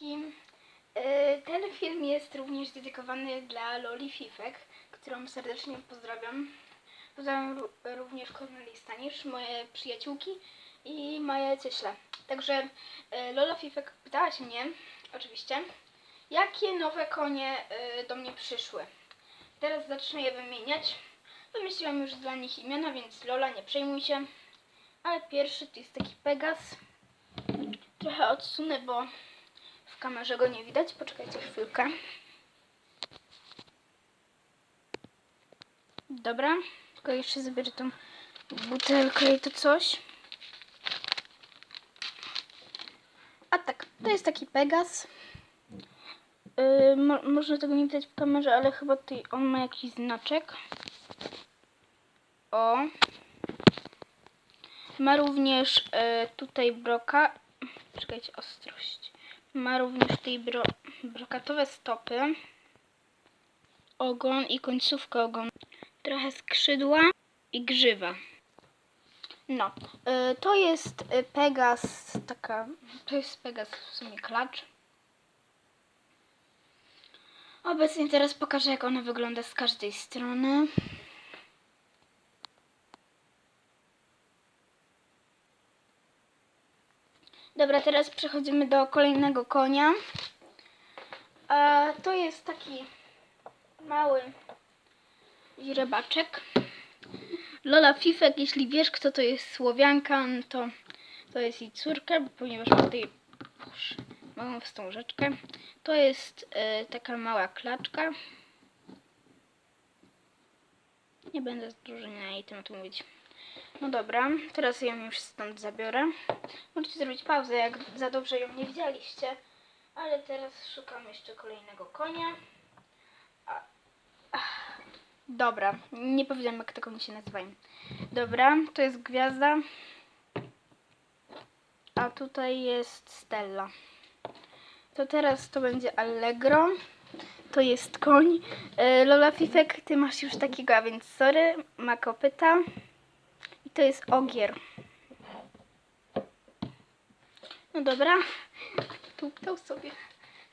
Kim, e, Ten film jest również dedykowany dla Loli Fifek, którą serdecznie pozdrawiam. Pozdrawiam ró- również Korneli Stanisz, moje przyjaciółki i moje cieśle. Także e, Lola Fifek pytała się mnie, oczywiście, jakie nowe konie e, do mnie przyszły. Teraz zacznę je wymieniać. Wymyśliłam już dla nich imiona, więc Lola, nie przejmuj się. Ale pierwszy to jest taki Pegas. Trochę odsunę, bo w kamerze go nie widać. Poczekajcie chwilkę. Dobra, tylko jeszcze zabierę tą butelkę i to coś. A tak, to jest taki Pegas. Yy, mo- można tego nie widać w kamerze, ale chyba tutaj on ma jakiś znaczek. O. Ma również e, tutaj broka. Czekajcie, ostrość. Ma również tutaj bro, brokatowe stopy. Ogon i końcówkę ogonu. Trochę skrzydła i grzywa. No, e, to jest e, Pegas, taka, to jest Pegas w sumie klacz. Obecnie teraz pokażę jak ona wygląda z każdej strony. Dobra, teraz przechodzimy do kolejnego konia. A to jest taki mały źrebaczek. Lola Fifek, jeśli wiesz kto to jest Słowianka, no to to jest jej córka, ponieważ ma tutaj małą wstążeczkę. To jest e, taka mała klaczka. Nie będę dużo na jej temat mówić. No dobra, teraz ją już stąd zabiorę. Możecie zrobić pauzę, jak za dobrze ją nie widzieliście. Ale teraz szukam jeszcze kolejnego konia. Dobra, nie powiedziałam jak te konie się nazywają. Dobra, to jest gwiazda. A tutaj jest Stella. To teraz to będzie Allegro. To jest koń. E, Lola Fifek, ty masz już takiego, a więc sorry. Ma kopyta. To jest ogier. No dobra. Tuptał sobie.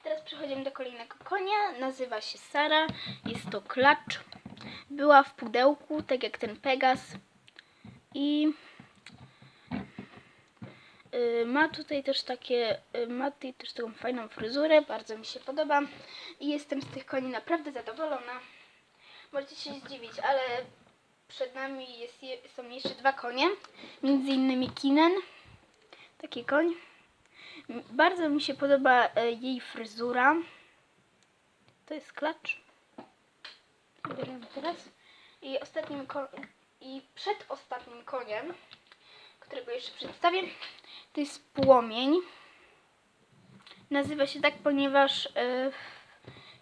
Teraz przechodzimy do kolejnego konia. Nazywa się Sara. Jest to klacz. Była w pudełku, tak jak ten Pegas. I y, ma tutaj też takie, y, ma tutaj też taką fajną fryzurę, bardzo mi się podoba i jestem z tych koni naprawdę zadowolona. Możecie się zdziwić, ale przed nami jest, je- są jeszcze dwa konie, między innymi Kinen, taki koń. Bardzo mi się podoba e, jej fryzura. To jest klacz. Teraz. I ostatnim i przedostatnim koniem, którego jeszcze przedstawię, to jest płomień. Nazywa się tak, ponieważ e,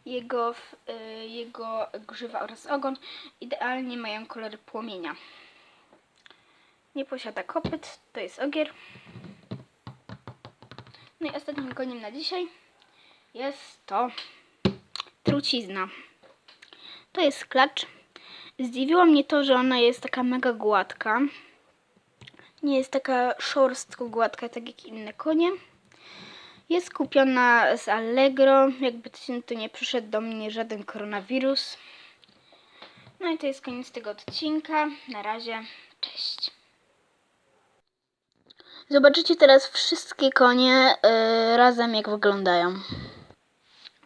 jego, e, jego grzywa oraz ogon idealnie mają kolory płomienia. Nie posiada kopyt, to jest ogier. No i ostatnim koniem na dzisiaj jest to trucizna. To jest klacz. Zdziwiło mnie to, że ona jest taka mega gładka. Nie jest taka szorstko gładka, tak jak inne konie. Jest kupiona z Allegro. Jakby to nie przyszedł do mnie żaden koronawirus. No i to jest koniec tego odcinka. Na razie. Cześć. Zobaczycie teraz wszystkie konie y, razem jak wyglądają.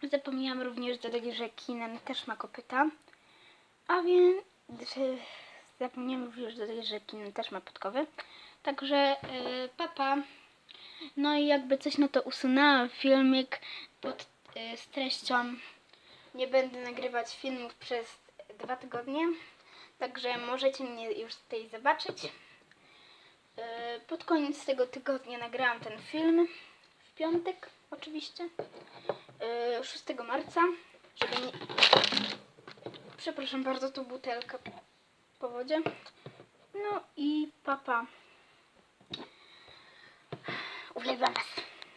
Zapomniałam również dodać, że Kinen też ma kopyta. A więc zapomniałam również dodać, że Kinen też ma podkowy. Także y, papa. No i jakby coś no to usunęłam filmik pod, y, z treścią nie będę nagrywać filmów przez dwa tygodnie. Także możecie mnie już tutaj zobaczyć. E, Pod koniec tego tygodnia nagrałam ten film. W piątek oczywiście. E, 6 marca. Żeby nie... Przepraszam bardzo, tu butelka po wodzie. No i papa. Uyuyamazsın.